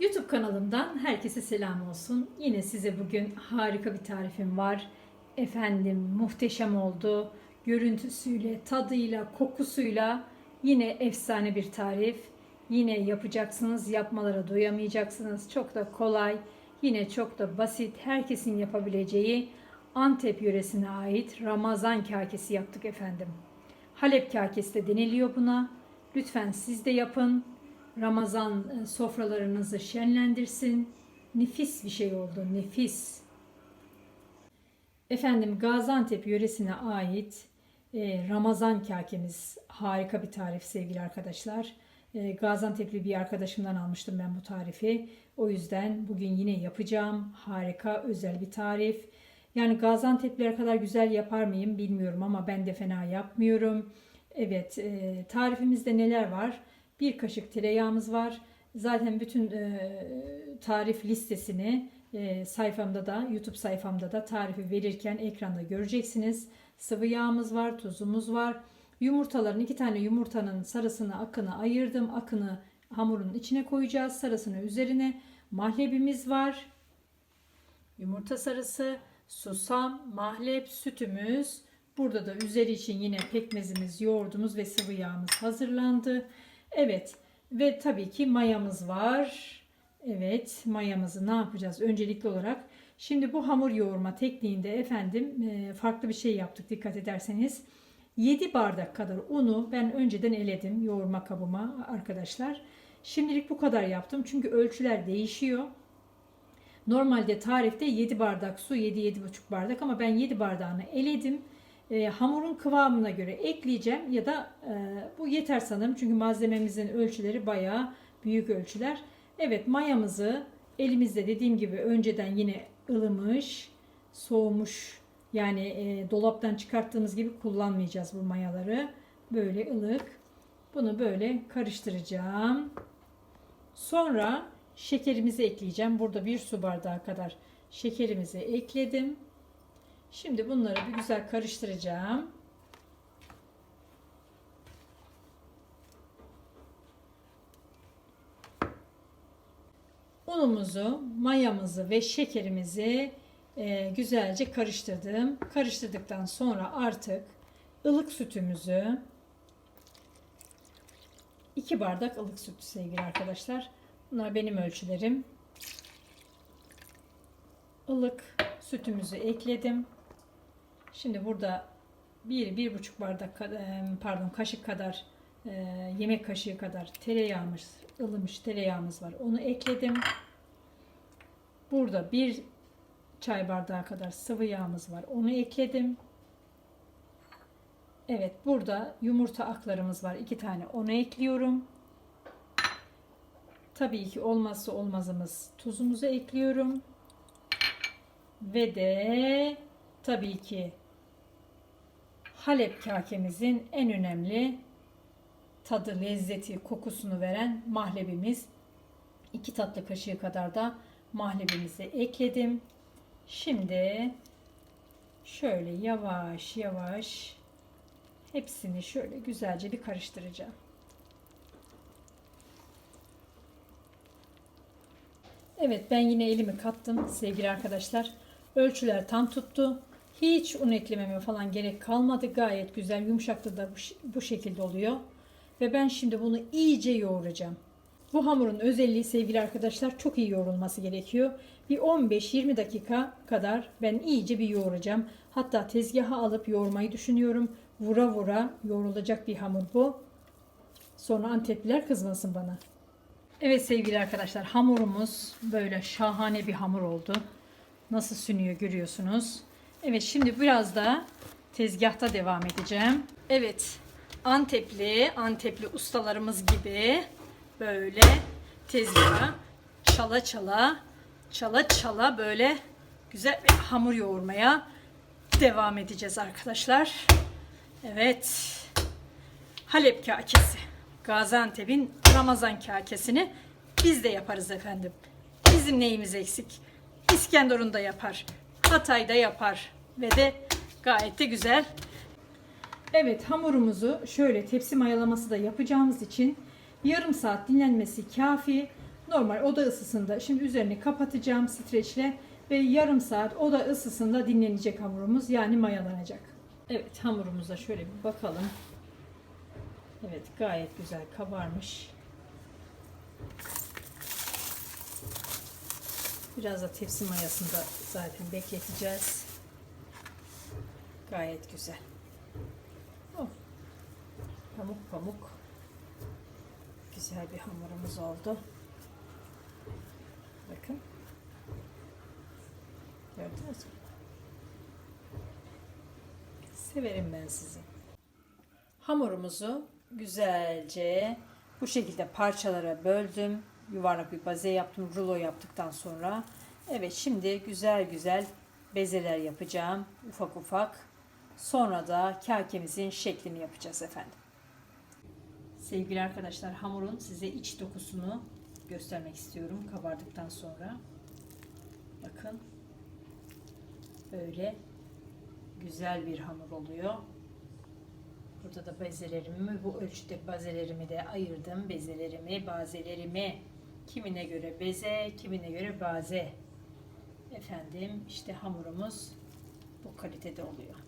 YouTube kanalımdan herkese selam olsun. Yine size bugün harika bir tarifim var. Efendim muhteşem oldu. Görüntüsüyle, tadıyla, kokusuyla yine efsane bir tarif. Yine yapacaksınız, yapmalara doyamayacaksınız. Çok da kolay, yine çok da basit, herkesin yapabileceği Antep yöresine ait Ramazan kakesi yaptık efendim. Halep kakesi de deniliyor buna. Lütfen siz de yapın. Ramazan e, sofralarınızı şenlendirsin. Nefis bir şey oldu, nefis. Efendim Gaziantep yöresine ait e, Ramazan kakemiz harika bir tarif sevgili arkadaşlar. E, Gaziantep'li bir arkadaşımdan almıştım ben bu tarifi. O yüzden bugün yine yapacağım. Harika özel bir tarif. Yani Gaziantep'liler kadar güzel yapar mıyım bilmiyorum ama ben de fena yapmıyorum. Evet tarifimizde neler var? Bir kaşık tereyağımız var. Zaten bütün e, tarif listesini e, sayfamda da YouTube sayfamda da tarifi verirken ekranda göreceksiniz. Sıvı yağımız var, tuzumuz var. Yumurtaların iki tane yumurtanın sarısını akını ayırdım. Akını hamurun içine koyacağız. Sarısını üzerine. Mahlebimiz var. Yumurta sarısı, susam, mahlep, sütümüz. Burada da üzeri için yine pekmezimiz, yoğurdumuz ve sıvı yağımız hazırlandı. Evet ve tabii ki mayamız var. Evet mayamızı ne yapacağız öncelikli olarak? Şimdi bu hamur yoğurma tekniğinde efendim e, farklı bir şey yaptık dikkat ederseniz. 7 bardak kadar unu ben önceden eledim yoğurma kabıma arkadaşlar. Şimdilik bu kadar yaptım çünkü ölçüler değişiyor. Normalde tarifte 7 bardak su 7-7,5 bardak ama ben 7 bardağını eledim. E, hamurun kıvamına göre ekleyeceğim ya da e, bu yeter sanırım çünkü malzememizin ölçüleri bayağı büyük ölçüler. Evet mayamızı elimizde dediğim gibi önceden yine ılımış, soğumuş yani e, dolaptan çıkarttığımız gibi kullanmayacağız bu mayaları. Böyle ılık. Bunu böyle karıştıracağım. Sonra şekerimizi ekleyeceğim. Burada bir su bardağı kadar şekerimizi ekledim. Şimdi bunları bir güzel karıştıracağım. Unumuzu, mayamızı ve şekerimizi e, güzelce karıştırdım. Karıştırdıktan sonra artık ılık sütümüzü 2 bardak ılık süt sevgili arkadaşlar. Bunlar benim ölçülerim. Ilık sütümüzü ekledim. Şimdi burada bir, bir buçuk bardak pardon kaşık kadar yemek kaşığı kadar tereyağımız, ılımış tereyağımız var. Onu ekledim. Burada bir çay bardağı kadar sıvı yağımız var. Onu ekledim. Evet burada yumurta aklarımız var. iki tane onu ekliyorum. Tabii ki olmazsa olmazımız tuzumuzu ekliyorum. Ve de tabii ki Halep kakemizin en önemli tadı, lezzeti, kokusunu veren mahlebimiz. 2 tatlı kaşığı kadar da mahlebimizi ekledim. Şimdi şöyle yavaş yavaş hepsini şöyle güzelce bir karıştıracağım. Evet ben yine elimi kattım sevgili arkadaşlar. Ölçüler tam tuttu. Hiç un eklememe falan gerek kalmadı. Gayet güzel yumuşaklığı da bu, bu şekilde oluyor. Ve ben şimdi bunu iyice yoğuracağım. Bu hamurun özelliği sevgili arkadaşlar çok iyi yoğrulması gerekiyor. Bir 15-20 dakika kadar ben iyice bir yoğuracağım. Hatta tezgaha alıp yoğurmayı düşünüyorum. Vura vura yoğrulacak bir hamur bu. Sonra Antepliler kızmasın bana. Evet sevgili arkadaşlar hamurumuz böyle şahane bir hamur oldu. Nasıl sünüyor görüyorsunuz. Evet şimdi biraz da tezgahta devam edeceğim. Evet Antepli, Antepli ustalarımız gibi böyle tezgaha çala çala çala çala böyle güzel bir hamur yoğurmaya devam edeceğiz arkadaşlar. Evet. Halep kakesi. Gaziantep'in Ramazan kakesini biz de yaparız efendim. Bizim neyimiz eksik? İskenderun da yapar. Hatay'da yapar. Ve de gayet de güzel. Evet hamurumuzu şöyle tepsi mayalaması da yapacağımız için yarım saat dinlenmesi kafi. normal oda ısısında şimdi üzerini kapatacağım streçle ve yarım saat oda ısısında dinlenecek hamurumuz yani mayalanacak. Evet hamurumuza şöyle bir bakalım. Evet gayet güzel kabarmış. Biraz da tepsi mayasında zaten bekleteceğiz. Gayet güzel. Oh. Pamuk pamuk. Güzel bir hamurumuz oldu. Bakın. Gördünüz mü? Severim ben sizi. Hamurumuzu güzelce bu şekilde parçalara böldüm. Yuvarlak bir baze yaptım. Rulo yaptıktan sonra. Evet şimdi güzel güzel bezeler yapacağım. Ufak ufak. Sonra da kakemizin şeklini yapacağız efendim. Sevgili arkadaşlar hamurun size iç dokusunu göstermek istiyorum kabardıktan sonra. Bakın. Böyle güzel bir hamur oluyor. Burada da bezelerimi bu ölçüde bezelerimi de ayırdım. Bezelerimi, bazelerimi kimine göre beze, kimine göre baze. Efendim işte hamurumuz bu kalitede oluyor.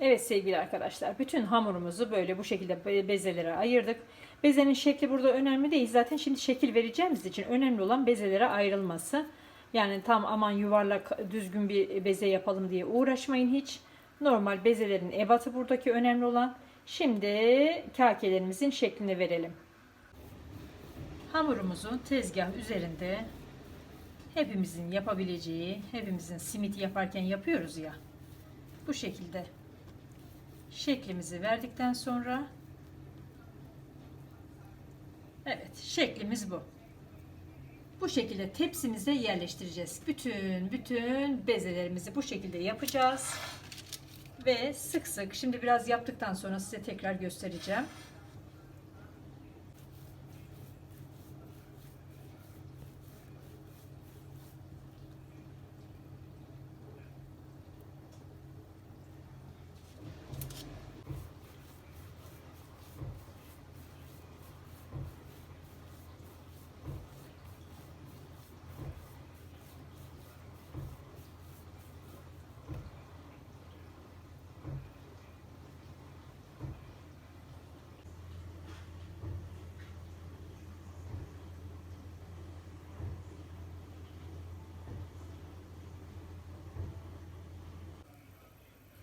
Evet sevgili arkadaşlar bütün hamurumuzu böyle bu şekilde be- bezelere ayırdık. Bezenin şekli burada önemli değil. Zaten şimdi şekil vereceğimiz için önemli olan bezelere ayrılması. Yani tam aman yuvarlak düzgün bir beze yapalım diye uğraşmayın hiç. Normal bezelerin ebatı buradaki önemli olan. Şimdi kakelerimizin şeklini verelim. Hamurumuzu tezgah üzerinde hepimizin yapabileceği, hepimizin simit yaparken yapıyoruz ya. Bu şekilde şeklimizi verdikten sonra Evet, şeklimiz bu. Bu şekilde tepsimize yerleştireceğiz. Bütün bütün bezelerimizi bu şekilde yapacağız. Ve sık sık şimdi biraz yaptıktan sonra size tekrar göstereceğim.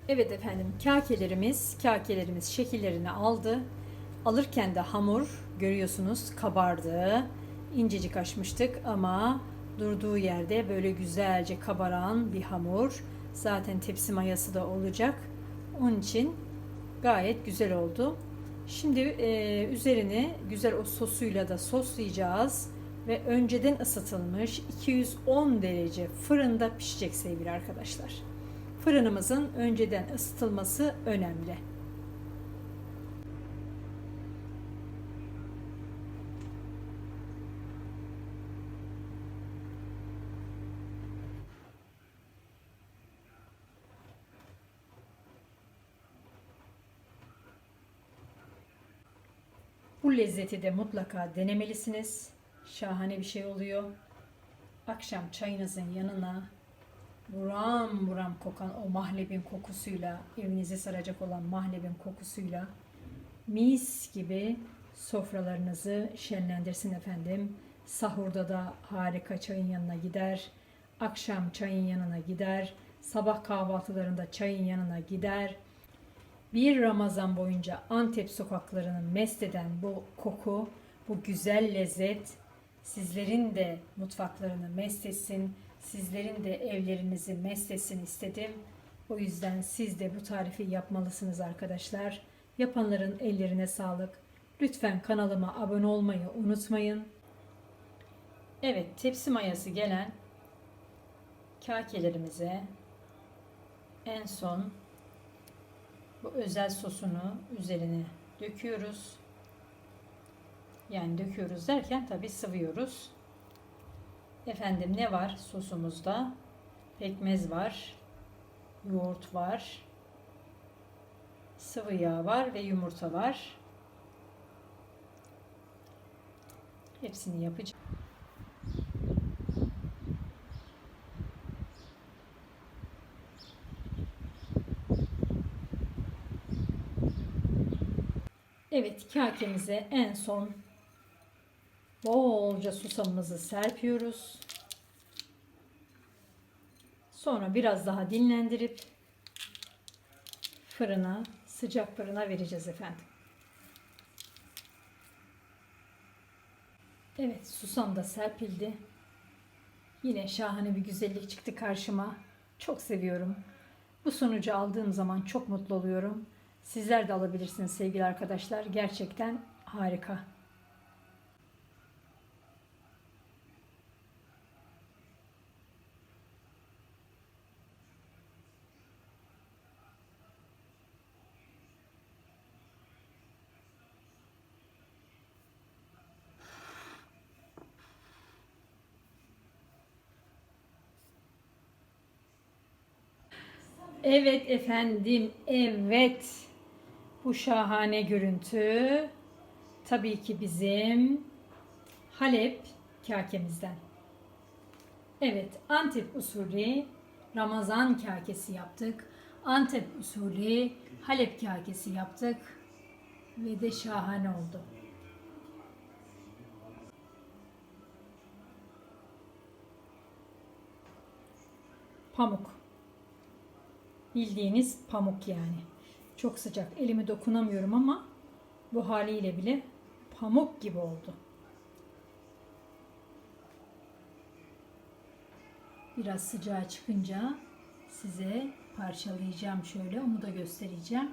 Evet efendim kakelerimiz, kakelerimiz şekillerini aldı. Alırken de hamur görüyorsunuz kabardı. İncecik açmıştık ama durduğu yerde böyle güzelce kabaran bir hamur. Zaten tepsi mayası da olacak. Onun için gayet güzel oldu. Şimdi e, üzerini güzel o sosuyla da soslayacağız ve önceden ısıtılmış 210 derece fırında pişecek sevgili arkadaşlar. Fırınımızın önceden ısıtılması önemli. Bu lezzeti de mutlaka denemelisiniz. Şahane bir şey oluyor. Akşam çayınızın yanına buram buram kokan o mahlebin kokusuyla, evinizi saracak olan mahlebin kokusuyla mis gibi sofralarınızı şenlendirsin efendim. Sahurda da harika çayın yanına gider. Akşam çayın yanına gider. Sabah kahvaltılarında çayın yanına gider. Bir Ramazan boyunca Antep sokaklarını mest eden bu koku, bu güzel lezzet sizlerin de mutfaklarını mest etsin, sizlerin de evlerinizi mest etsin istedim. O yüzden siz de bu tarifi yapmalısınız arkadaşlar. Yapanların ellerine sağlık. Lütfen kanalıma abone olmayı unutmayın. Evet, tepsi mayası gelen kakelerimize en son bu özel sosunu üzerine döküyoruz. Yani döküyoruz derken tabi sıvıyoruz. Efendim ne var sosumuzda? Pekmez var, yoğurt var, sıvı yağ var ve yumurta var. Hepsini yapacağım. Evet, kakemize en son bolca susamımızı serpiyoruz. Sonra biraz daha dinlendirip fırına, sıcak fırına vereceğiz efendim. Evet, susam da serpildi. Yine şahane bir güzellik çıktı karşıma. Çok seviyorum. Bu sonucu aldığım zaman çok mutlu oluyorum. Sizler de alabilirsiniz sevgili arkadaşlar. Gerçekten harika. Evet efendim, evet. Bu şahane görüntü tabii ki bizim Halep kakemizden. Evet, Antep usulü Ramazan kakesi yaptık. Antep usulü Halep kakesi yaptık ve de şahane oldu. Pamuk. Bildiğiniz pamuk yani. Çok sıcak. Elimi dokunamıyorum ama bu haliyle bile pamuk gibi oldu. Biraz sıcağı çıkınca size parçalayacağım şöyle. Onu da göstereceğim.